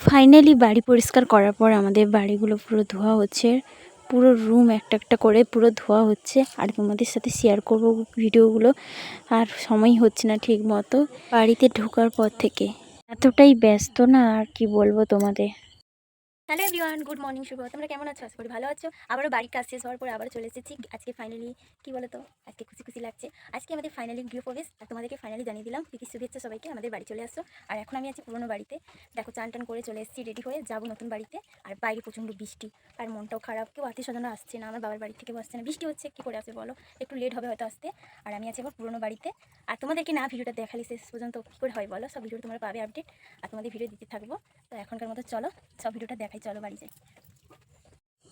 Finally বাড়ি পরিষ্কার করার পর আমাদের বাড়িগুলো পুরো ধোয়া হচ্ছে। পুরো রুম একটা একটা করে পুরো ধোয়া হচ্ছে। আর তোমাদের সাথে শেয়ার করব ভিডিওগুলো। আর সময় হচ্ছে না ঠিক মতো বাড়িতে ঢোকার পর থেকে। এতটাই ব্যস্ত না, আর কি বলব তোমাদের? হ্যালো এভরিওয়ান গুড মর্নিং শুভ তোমরা কেমন আছো? আশা করি ভালো আছো। আবারও বাড়ির কাজ শেষ হওয়ার পরে আবার চলে এসেছি। আজকে ফাইনালি কি বলো তো আজকে খুশি খুশি লাগছে। আজকে আমাদের ফাইনালি গৃহ প্রবেশ আর তোমাদেরকে ফাইনালি জানিয়ে দিলাম প্রীতি শুভেচ্ছা সবাইকে আমাদের বাড়ি চলে আসো আর এখন আমি আছি পুরোনো বাড়িতে। দেখো, চান টান করে চলে এসেছি রেডি হয়ে। যাব নতুন বাড়িতে। আর বাইরে প্রচণ্ড বৃষ্টি। আর মনটাও খারাপ। কেউ আত্মীয় স্বজনরা আসছে না। আমার বাবার বাড়ি থেকে আসছে না। বৃষ্টি হচ্ছে, কী করে আসবে বলো? একটু লেট হবে হয়তো আসতে। আর আমি আছি আবার পুরোনো বাড়িতে। আর তোমাদেরকে না ভিডিওটা দেখালি শেষ পর্যন্ত কী করে হয় বলো? সব ভিডিও তোমরা পাবে আপডেট। আর তোমাদের ভিডিও দিতে থাকব। তো এখনকার মতো চলো, সব ভিডিওটা দেখাই। চলো বাড়ি যাই।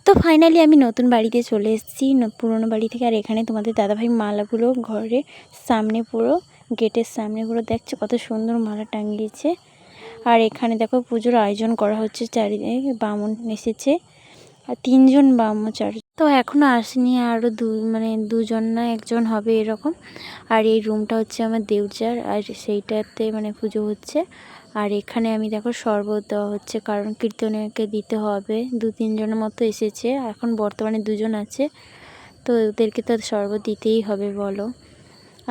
তো ফাইনালি আমি নতুন বাড়িতে চলে এসেছি। পুরোনো বাড়ি থেকে আর এখানে তোমাদের দাদাভাই মালাগুলো ঘরের সামনে পুরো, গেটের সামনে পুরো দেখছ কত সুন্দর মালা টাঙিয়েছে। আর এখানে দেখো পুজোর আয়োজন করা হচ্ছে, চারিদিকে বামুন এসেছে। আর তিনজন বামুন চার, তো এখনও আসেনি আরও দু মানে দুজন না একজন হবে এরকম। আর এই রুমটা হচ্ছে আমার দেউচার, আর সেইটাতে মানে পুজো হচ্ছে। আর এখানে আমি দেখো শরবত দেওয়া হচ্ছে, কারণ কীর্তনীয়কে দিতে হবে। দু তিনজনের মতো এসেছে, এখন বর্তমানে দুজন আছে। তো ওদেরকে তো শরবত দিতেই হবে, বলো।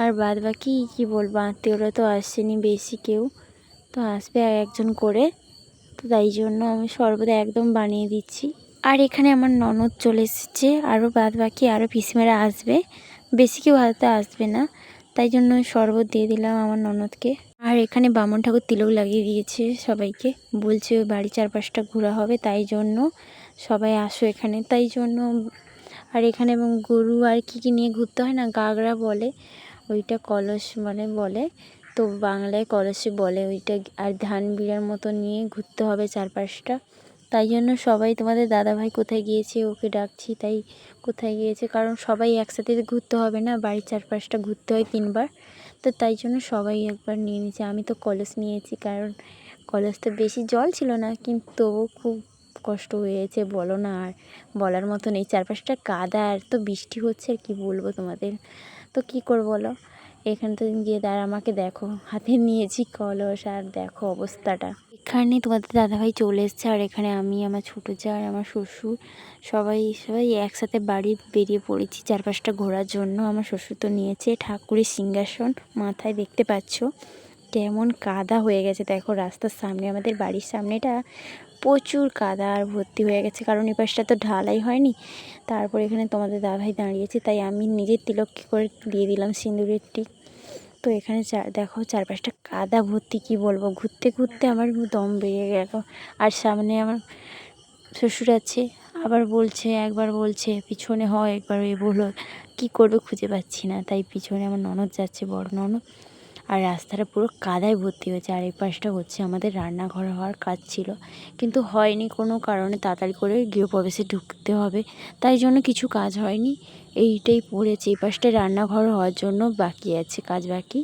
আর বাদ বাকি কী বলব, আত্মীয়রা তো আসছেনি বেশি কেউ। তো আসবে একজন করে। তো তাই জন্য আমি শরবত একদম বানিয়ে দিচ্ছি। আর এখানে আমার ননদ চলে এসেছে, আরও বাদ বাকি আরও পিসিমেরা আসবে। বেশি কেউ হয়তো আসবে না। তাই জন্য শরবত দিয়ে দিলাম আমার ননদকে। আর এখানে বামন ঠাকুর তিলক লাগিয়ে দিয়েছে সবাইকে। বলছে ওই বাড়ি চারপাশটা ঘোরা হবে, তাই জন্য সবাই আসো এখানে, তাই জন্য। আর এখানে এবং গরু আর কি কি নিয়ে ঘুরতে হয় না, গাগরা বলে, ওইটা কলস মানে বলে। তো বাংলায় কলসে বলে, ওইটা আর ধান বিড়ার মতো নিয়ে ঘুরতে হবে চারপাশটা। তাই জন্য সবাই তোমাদের দাদাভাই কোথায় গিয়েছে, ওকে ডাকছি, তাই কোথায় গিয়েছে, কারণ সবাই একসাথে ঘুরতে হবে না, বাড়ির চারপাশটা ঘুরতে হয় তিনবার। তো তাই জন্য সবাই একবার নিয়ে নিয়েছে, আমি তো কলস নিয়েছি, কারণ কলসটা বেশি জল ছিল না, কিন্তু খুব কষ্ট হয়েছে, বলো না, আর বলার মতো নেই, চারপাশটা কাদা, আর তো বৃষ্টি হচ্ছে, আর কী বলব তোমাদের? তো কী করব বলো? এখান থেকে গিয়ে দাঁড়া, আমাকে দেখো, হাতে নিয়েছি কলস, আর দেখো অবস্থাটা। এখানে তোমাদের দাদাভাই চলে এসছে, আর এখানে আমি, আমার ছোটো যা আর আমার শ্বশুর, সবাই সবাই একসাথে বাড়ি বেরিয়ে পড়েছি চারপাশটা ঘোরার জন্য। আমার শ্বশুর তো নিয়েছে ঠাকুরের সিংহাসন, মাথায় দেখতে পাচ্ছ, কেমন কাদা হয়ে গেছে। দেখো রাস্তার সামনে, আমাদের বাড়ির সামনেটা প্রচুর কাদা আর ভর্তি হয়ে গেছে, কারণ এই পাশটা তো ঢালাই হয়নি। তারপর এখানে তোমাদের দাদাভাই দাঁড়িয়েছে, তাই আমি নিজের তিলক কী করে দিয়ে দিলাম সিঁদুরের টিক তো এখানে দেখো চারপাশটা কাদা ভর্তি, কি বলব? ঘুরতে ঘুরতে আমার দম বেড়ে গেল। আর সামনে আমার শ্বশুর আছে, আবার বলছে, একবার বলছে, পিছনে হয় একবার এ বলো কী করবে খুঁজে পাচ্ছি না। তাই পিছনে আমার ননদ যাচ্ছে, বড় ননদ। আর রাস্তাটা পুরো কাদায় ভর্তি হয়েছে। আর এই পাশটা হচ্ছে আমাদের রান্নাঘর হওয়ার কাজ ছিল। কিন্তু হয়নি কোনো কারণে তাড়াতাড়ি করে গৃহপ্রবেশে ঢুকতে হবে। তাই জন্য কিছু কাজ হয়নি। এইটাই পড়েছে। এই পাশটায় রান্নাঘর হওয়ার জন্য বাকি আছে কাজ বাকি।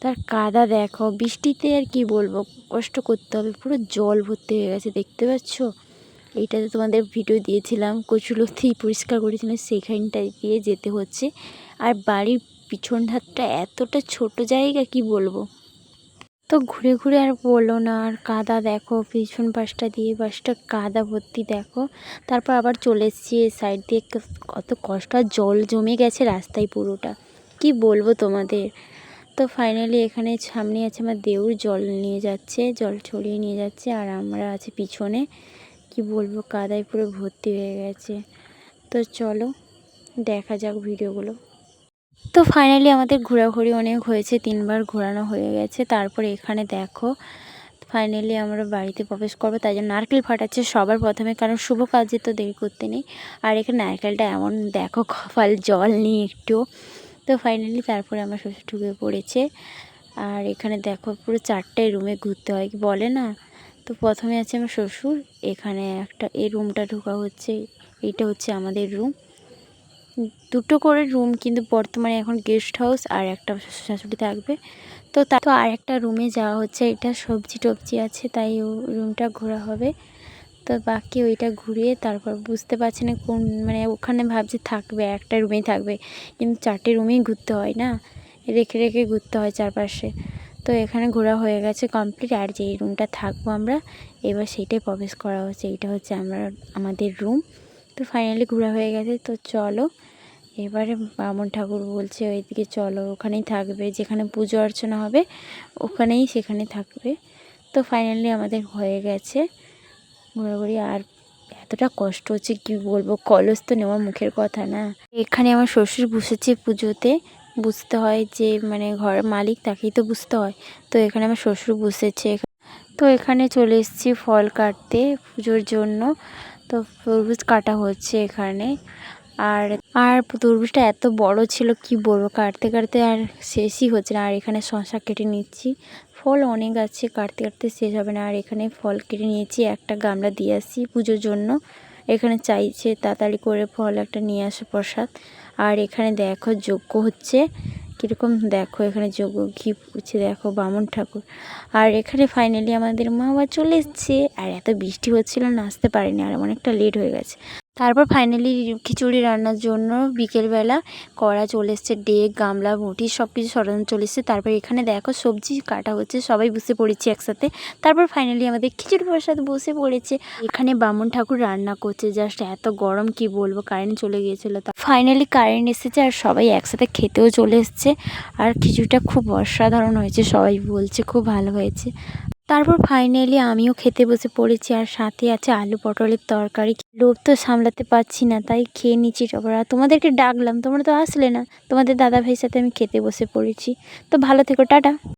তার কাদা দেখো, বৃষ্টিতে আর কি বলব? কষ্ট করতে হবে। পুরো জল ভর্তি হয়ে গেছে, দেখতে পাচ্ছ? এইটাতে তোমাদের ভিডিও দিয়েছিলাম। কচুলতি পরিষ্কার করেছিলাম, সেখানটায় দিয়ে যেতে হচ্ছে। আর বাড়ির পিছন ধারটা এতটা ছোট জায়গা কি বলব? তো ঘুরে ঘুরে আর বলো না, আর কাদা দেখো, পিছন পাশটা দিয়ে পাশটা কাদা ভর্তি দেখো। তারপর আবার চলে এসেছি সাইড দিয়ে কত কষ্ট জল জমে গেছে রাস্তায় পুরোটা। কি বলব তোমাদের? তো ফাইনালি এখানে সামনে আছে আমার দেউর, জল নিয়ে যাচ্ছে, জল ছড়িয়ে নিয়ে যাচ্ছে, আর আমরা আছি পিছনে। কি বলব, কাদায় পুরো ভর্তি হয়ে গেছে। তো চলো, দেখা যাক ভিডিওগুলো তো ফাইনালি আমাদের ঘোরাঘুরি অনেক হয়েছে, তিনবার ঘোরানো হয়ে গেছে। তারপরে এখানে দেখো ফাইনালি আমরা বাড়িতে প্রবেশ করব। তাই জন্য নারকেল ফাটাচ্ছে সবার প্রথমে, কারণ শুভ কাজে তো দেরি করতে নেই। আর এখানে নারকেলটা এমন দেখো, কপাল জল নেই একটু। তো ফাইনালি তারপরে আমার শ্বশুর ঢুকে পড়েছে। আর এখানে দেখো, পুরো চারটে রুমে ঘুরতে হয় কি বলে না? তো প্রথমে আছে আমার শ্বশুর, এখানে একটা, এই রুমটা ঢোকা হচ্ছে, এইটা হচ্ছে আমাদের রুম দুটো করে রুম কিন্তু বর্তমানে এখন গেস্ট হাউস আর একটা শাশুড়ি থাকবে। তো তা তো আর একটা রুমে যাওয়া হচ্ছে, এটা সবজি টবজি আছে, তাই ও রুমটা ঘোরা হবে। তো বাকি ওইটা ঘুরিয়ে তারপর বুঝতে পারছি না কোন মানে ওখানে ভাবছি থাকবে, একটা রুমেই থাকবে। কিন্তু চারটে রুমেই ঘুরতে হয় না, রেখে রেখে ঘুরতে হয় চারপাশে। তো এখানে ঘোরা হয়ে গেছে কমপ্লিট আর যে রুমটা থাকব আমরা, এবার সেইটাই প্রবেশ করা হচ্ছে, এইটা হচ্ছে আমরা, আমাদের রুম তো ফাইনালি ঘোরা হয়ে গেছে, তো চলো। এবারে বামন ঠাকুর বলছে, ওইদিকে চলো, ওখানেই থাকবে, যেখানে পুজো অর্চনা হবে, ওখানেই সেখানে থাকবে। তো ফাইনালি আমাদের হয়ে গেছে। ঘোরাঘুরি আর এতটা কষ্ট হচ্ছে, কি বলব, কলস তো নেওয়া মুখের কথা না। এখানে আমার শ্বশুর বসেছে পুজোতে, বুঝতে হয় যে মানে ঘরের মালিক তাকেই তো বুঝতে হয়। তো এখানে আমার শ্বশুর বসেছে। তো এখানে চলে এসেছি ফল কাটতে পুজোর জন্য। তো তরমুজ কাটা হচ্ছে এখানে। আর আর তরমুজটা এত বড় ছিল, কি বলব? কাটতে কাটতে আর শেষই হচ্ছে না। আর এখানে শশা কেটে নিচ্ছি। ফল অনেক আছে, কাটতে কাটতে শেষ হবে না। আর এখানে ফল কেটে নিয়েছি, একটা গামলা দিয়ে আসি পুজোর জন্য। এখানে চাইছে তাড়াতাড়ি করে ফল একটা নিয়ে আসে প্রসাদ। আর এখানে দেখো যজ্ঞ হচ্ছে কীরকম দেখো, এখানে যোগ, ঘি পুছে দেখো, বামন ঠাকুর। আর এখানে ফাইনালি আমাদের মা বাবা চলে এসছে। আর এত বৃষ্টি হচ্ছিল না আসতে পারিনি, আর অনেকটা লেট হয়ে গেছে। তারপর ফাইনালি খিচুড়ি রান্নার জন্য বিকেলবেলা কড়া চলে এসছে, ডেক, গামলা মুটি সব কিছু সরঞ্জাম চলে এসছে। তারপর এখানে দেখো সবজি কাটা হচ্ছে, সবাই বসে পড়েছি একসাথে। তারপর ফাইনালি আমাদের খিচুড়ি প্রসাদ বসে পড়েছে। এখানে বামুন ঠাকুর রান্না করছে জাস্ট এত গরম, কি বলব কারেন্ট চলে গিয়েছিল। তা ফাইনালি কারেন্ট এসেছে আর সবাই একসাথে খেতেও চলে এসছে। আর খিচুড়িটা খুব অসাধারণ হয়েছে, সবাই বলছে খুব ভালো হয়েছে। তারপর ফাইনালি আমিও খেতে বসে পড়েছি আর সাথে আছে আলু পটলের তরকারি। লোভ তো সামলাতে পারছি না, তাই খেয়ে নিচ্ছি আর তোমাদেরকে ডাকলাম, তোমরা তো আসলে না, তোমাদের দাদা ভাইয়ের সাথে আমি খেতে বসে পড়েছি। তো ভালো থেকো, টাটা।